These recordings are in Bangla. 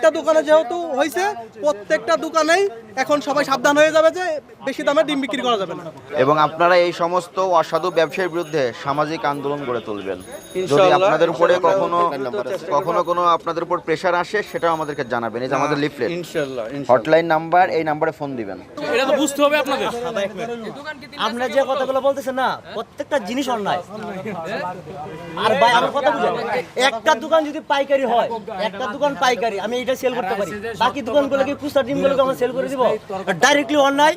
একটা দোকানে যেহেতু হয়েছে প্রত্যেকটা দোকানেই এখন সবাই সাবধান হয়ে যাবে যে বেশি দামে ডিম বিক্রি করা যাবে না। এবং আপনারা এই সমস্ত অসাধু ব্যবসায়ীর বিরুদ্ধে সামাজিক আন্দোলন গড়ে তুলবেন। যদি আপনাদের উপরে কখনো কখনো কোনো আপনাদের উপর প্রেশার আসে সেটাও আমাদেরকে জানাবেন। এই যে আমাদের লিফলেট হটলাইন নাম্বার এই নাম্বারে ফোন দিবেন। এটা তো বুঝতে হবে আপনাদের। আপনারা যে কথাগুলো বলতেছেন না প্রত্যেকটা জিনিস অন্যায়। আর ভাই আমার কথা বুঝেন একটা দোকান যদি পাইকারি হয় একটা দোকান পাইকারি আমি এটা সেল করতে পারি। বাকি দোকানগুলোকে খুচরা ডিমগুলোকে আমরা সেল করে দিব। ডাইরেক্টলি অন্যায়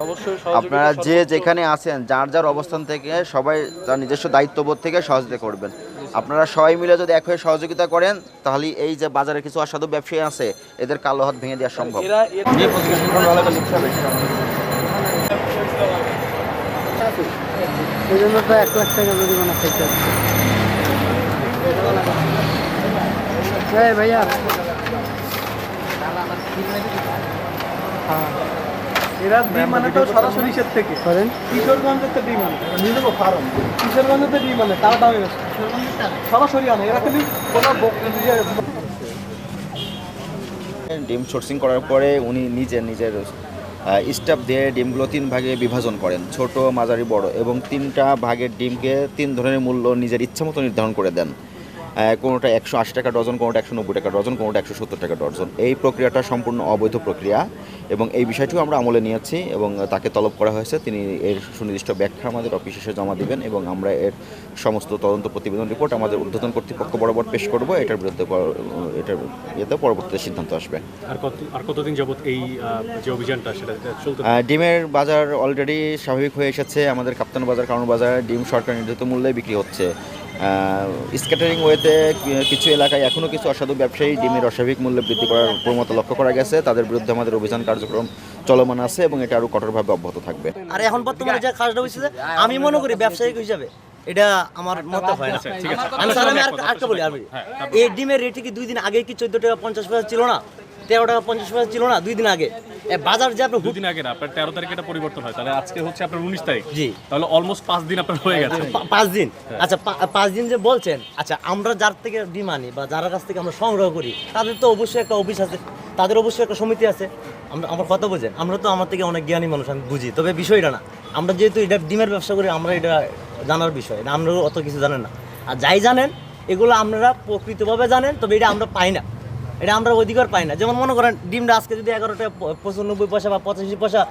আপনারা যে যেখানে আছেন যার যার অবস্থান থেকে সবাই তার নিজস্ব দায়িত্ববোধ থেকে সহযোগিতা করবেন। আপনারা সবাই মিলে যদি এক হয়ে সহযোগিতা করেন তাহলে এই যে বাজারে কিছু অসাধু ব্যবসায়ী আছে এদের কালো হাত ভেঙে দেওয়া সম্ভব। এই জন্য তো এক লাখ টাকা জরিমানা খাইতে হচ্ছে এই এরা ডিম মানে তো সরাসরি ইসের থেকে। করেন কিশোরগঞ্জের তো ডিম আনে নিয়ে নেব ফার্ম। কিশোরগঞ্জের তো ডিম আনে তারা দামে বেশি। সরাসরি আনে। এরা খালি কোনো ডিম সোর্সিং করার পরে উনি নিজে নিজের স্টাফ দিয়ে ডিমগুলো তিন ভাগে বিভাজন করেন ছোট মাঝারি বড় এবং তিনটা ভাগের ডিমকে তিন ধরনের মূল্য নিজের ইচ্ছা মতো নির্ধারণ করে দেন। কোনোটা একশো আশি টাকা ডজন কোনোটা একশো নব্বই টাকা ডজন কোনোটা একশো সত্তর টাকা ডজন। এই প্রক্রিয়াটা সম্পূর্ণ অবৈধ প্রক্রিয়া এবং এই বিষয়টিও আমরা আমলে নিয়েছি এবং তাকে তলব করা হয়েছে। তিনি এর সুনির্দিষ্ট ব্যাখ্যা আমাদের অফিসে এসে জমা দিবেন এবং আমরা এর সমস্ত তদন্ত প্রতিবেদন রিপোর্ট আমাদের ঊর্ধ্বতন কর্তৃপক্ষ বরাবর পেশ করব। এটার বিরুদ্ধে এটার ইয়েতে পরবর্তীতে সিদ্ধান্ত আসবে। আর কত আর কতদিন যাবত এই যে অভিযানটা সেটা চলতে ডিমের বাজার অলরেডি স্বাভাবিক হয়ে এসেছে। আমাদের কাপ্তান বাজার কারণ বাজার ডিম সরকার নির্ধারিত মূল্যে বিক্রি হচ্ছে। স্ক্যাটারিং ওয়েতে কিছু এলাকায় এখনও কিছু অসাধু ব্যবসায়ী ডিমের অস্বাভাবিক মূল্য বৃদ্ধি করার প্রবণতা লক্ষ্য করা গেছে। তাদের বিরুদ্ধে আমাদের অভিযান কার্যক্রম চলমান আছে এবং এটা আরও কঠোরভাবে অব্যাহত থাকবে। আর এখন বর্তমানে যে কাজটা হয়েছে আমি মনে করি ব্যবসায়িক হিসাবে এটা আমার মত হয় না। আমি স্যার আমি আর- আরেকটা বলি আর বলি। এই ডিমের রেটে কি দুই দিন আগে কি চোদ্দ টাকা পঞ্চাশ পয়সা ছিল না? তেরো টাকা পঞ্চাশ পয়সা ছিল না দুই দিন আগে? বাজার যে আপনি হুট দুদিন আগে না আপনার তেরো তারিখে এটা পরিবর্তন হয়। তাহলে আজকে হচ্ছে আপনার উনিশ তারিখ। জি। তাহলে অলমোস্ট পাঁচ দিন আপনার হয়ে গেছে। পাঁচ দিন। আচ্ছা পাঁচ দিন যে বলছেন আচ্ছা আমরা যার থেকে ডিম আনি বা যার কাছ থেকে আমরা সংগ্রহ করি তাদের তো অবশ্যই একটা অফিস আছে তাদের অবশ্যই একটা সমিতি আছে। আমরা আমার কথা বোঝেন আমরা তো আমার থেকে অনেক জ্ঞানী মানুষ আমি বুঝি। তবে বিষয়টা না আমরা যেহেতু এটা ডিমের ব্যবসা করি আমরা এটা জানার বিষয় এটা আপনারা অত কিছু জানেন না। আর যাই জানেন এগুলো আপনারা প্রকৃতভাবে জানেন তবে এটা আমরা পাই না। এটা আমরা অধিকার পাই না। যেমন মনে করেন, ডিমটা আজকে যদি এগারো টাকা পঁচানব্বই পয়সা বা পঁচাশি পয়সা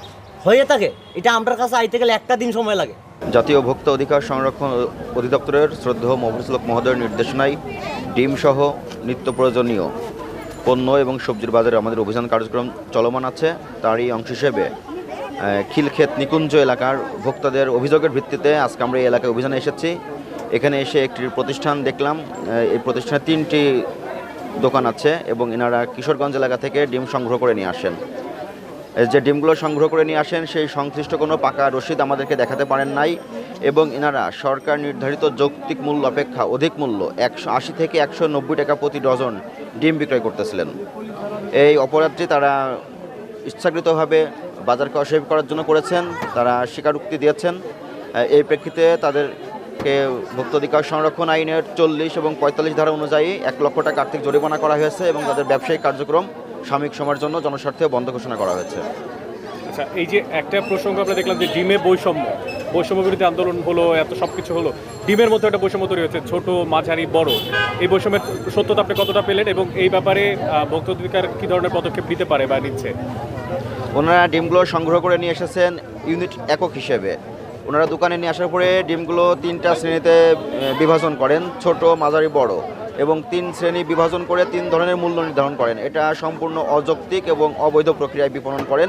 হয়ে থাকে, এটা আমার কাছে আইতে গেলে একটা দিন সময় লাগে। জাতীয় ভোক্তা অধিকার সংরক্ষণ অধিদপ্তরের শ্রদ্ধেয় মহবুজুলক মহোদয়ের নির্দেশনায় ডিম সহ নিত্য প্রয়োজনীয় পণ্য এবং সবজির বাজারে আমাদের অভিযান কার্যক্রম চলমান আছে। তারই অংশ হিসেবে খিলক্ষেত নিকুঞ্জ এলাকার ভোক্তাদের অভিযোগের ভিত্তিতে আজকে আমরা এই এলাকায় অভিযানে এসেছি। এখানে এসে একটি প্রতিষ্ঠান দেখলাম। এই প্রতিষ্ঠানে তিনটি দোকান আছে এবং এনারা কিশোরগঞ্জ এলাকা থেকে ডিম সংগ্রহ করে নিয়ে আসেন। যে ডিমগুলো সংগ্রহ করে নিয়ে আসেন, সেই সংশ্লিষ্ট কোনো পাকা রসিদ আমাদেরকে দেখাতে পারেন নাই এবং এনারা সরকার নির্ধারিত যৌক্তিক মূল্য অপেক্ষা অধিক মূল্য, একশো আশি থেকে একশো নব্বই টাকা প্রতি ডজন ডিম বিক্রয় করতেছিলেন। এই অপরাধটি তারা ইচ্ছাকৃতভাবে বাজারকে অস্বাভাবিক করার জন্য করেছেন, তারা স্বীকারোক্তি দিয়েছেন। এই প্রেক্ষিতে তাদেরকে ভোক্তা অধিকার সংরক্ষণ আইনের চল্লিশ এবং পঁয়তাল্লিশ ধারা অনুযায়ী এক লক্ষ টাকা আর্থিক জরিমানা করা হয়েছে এবং তাদের ব্যবসায়িক কার্যক্রম সাময়িক সময়ের জন্য জনস্বার্থে বন্ধ ঘোষণা করা হয়েছে। আচ্ছা এই যে একটা প্রসঙ্গ আমরা দেখলাম যে ডিমে বৈষম্য বৈষম্য বিরোধী আন্দোলন হলো এত সব কিছু হলো ডিমের মধ্যে একটা বৈষম্য তৈরি হয়েছে ছোট মাঝারি বড়। এই বৈষম্যের সত্যতা আপনি কতটা পেলেন এবং এই ব্যাপারে আহ, ভোক্তা অধিকার কী ধরনের পদক্ষেপ নিতে পারে বা নিচ্ছে? ওনারা ডিমগুলো সংগ্রহ করে নিয়ে এসেছেন ইউনিট একক হিসেবে। ওনারা দোকানে নিয়ে আসার পরে ডিমগুলো তিনটা শ্রেণীতে বিভাজন করেন, ছোট, মাঝারি, বড়। এবং তিন শ্রেণি বিভাজন করে তিন ধরনের মূল্য নির্ধারণ করেন। এটা সম্পূর্ণ অযৌক্তিক এবং অবৈধ প্রক্রিয়ায় বিপণন করেন।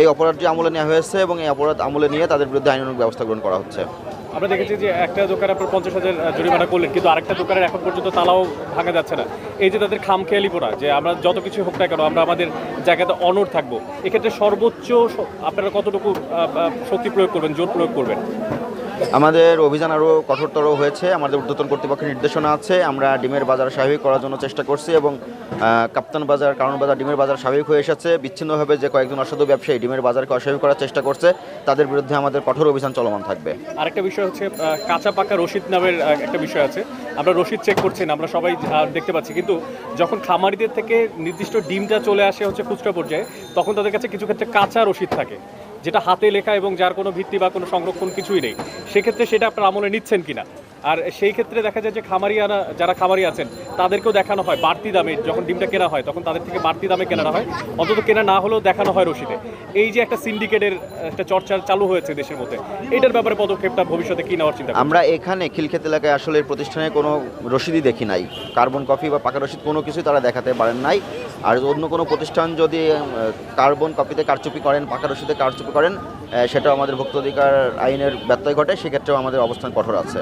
এই অপরাধটি আমলে নেওয়া হয়েছে এবং এই অপরাধ আমলে নিয়ে তাদের বিরুদ্ধে আইনানুগ ব্যবস্থা গ্রহণ করা হচ্ছে। আমরা দেখেছি যে একটা দোকানে আপনার পঞ্চাশ হাজার জরিমানা করলেন, কিন্তু আরেকটা দোকানের এখন পর্যন্ত তালাও ভাঙা যাচ্ছে না। এই যে তাদের খামখেয়ালি পড়া, যে আমরা যত কিছু হোক না কেন, আমরা আমাদের জায়গাতে অনর থাকব, এক্ষেত্রে সর্বোচ্চ আপনারা কতটুকু শক্তি প্রয়োগ করবেন, জোর প্রয়োগ করবেন? আমাদের অভিযান আরও কঠোরতর হয়েছে, আমাদের ঊর্ধ্বতন কর্তৃপক্ষের নির্দেশনা আছে, আমরা ডিমের বাজার স্বাভাবিক করার জন্য চেষ্টা করছি এবং কাপ্তান বাজার, কারণ বাজার ডিমের বাজার স্বাভাবিক হয়ে এসেছে, বিচ্ছিন্নভাবে যে কয়েকজন অসাধু ব্যবসায়ী ডিমের বাজারকে অস্বাভাবিক করার চেষ্টা করছে, তাদের বিরুদ্ধে আমাদের কঠোর অভিযান চলমান থাকবে। আরেকটা বিষয় হচ্ছে কাঁচা পাকা রসিদ নামের একটা বিষয় আছে, আমরা রসিদ চেক করছেন আমরা সবাই দেখতে পাচ্ছি, কিন্তু যখন খামারিদের থেকে নির্দিষ্ট ডিমটা চলে আসে হচ্ছে খুচরা পর্যায়ে, তখন তাদের কাছে কিছু ক্ষেত্রে কাঁচা রসিদ থাকে। যেটা হাতে লেখা এবং যার কোনো ভিত্তি বা কোনো সংরক্ষণ কিছুই নেই, সেক্ষেত্রে সেটা আপনার আমলে নিচ্ছেন কিনা? আর সেই ক্ষেত্রে দেখা যায় যে খামারিয়ানা যারা খামারি আছেন তাদেরকেও দেখানো হয় বাড়তি দামে যখন ডিমটা কেনা হয় তখন তাদের থেকে বাড়তি দামে কেনা হয়। অন্তত কেনা না হলেও দেখানো হয় রসিদে এই যে একটা সিন্ডিকেটের একটা চর্চা চালু হয়েছে দেশের মধ্যে এটার ব্যাপারে পদক্ষেপটা ভবিষ্যতে কি নেওয়ার চিন্তা আমরা এখানে খিলক্ষেত এলাকায় আসলে প্রতিষ্ঠানে কোনো রসিদই দেখি নাই। কার্বন কপি বা পাকা রসিদ কোনো কিছুই তারা দেখাতে পারেন নাই। আর অন্য কোনো প্রতিষ্ঠান যদি কার্বন কপিতে কারচুপি করেন পাকা রসিদে কারচুপি করেন সেটাও আমাদের ভোক্তা অধিকার আইনের ব্যত্যয় ঘটে সেক্ষেত্রেও আমাদের অবস্থান কঠোর আছে।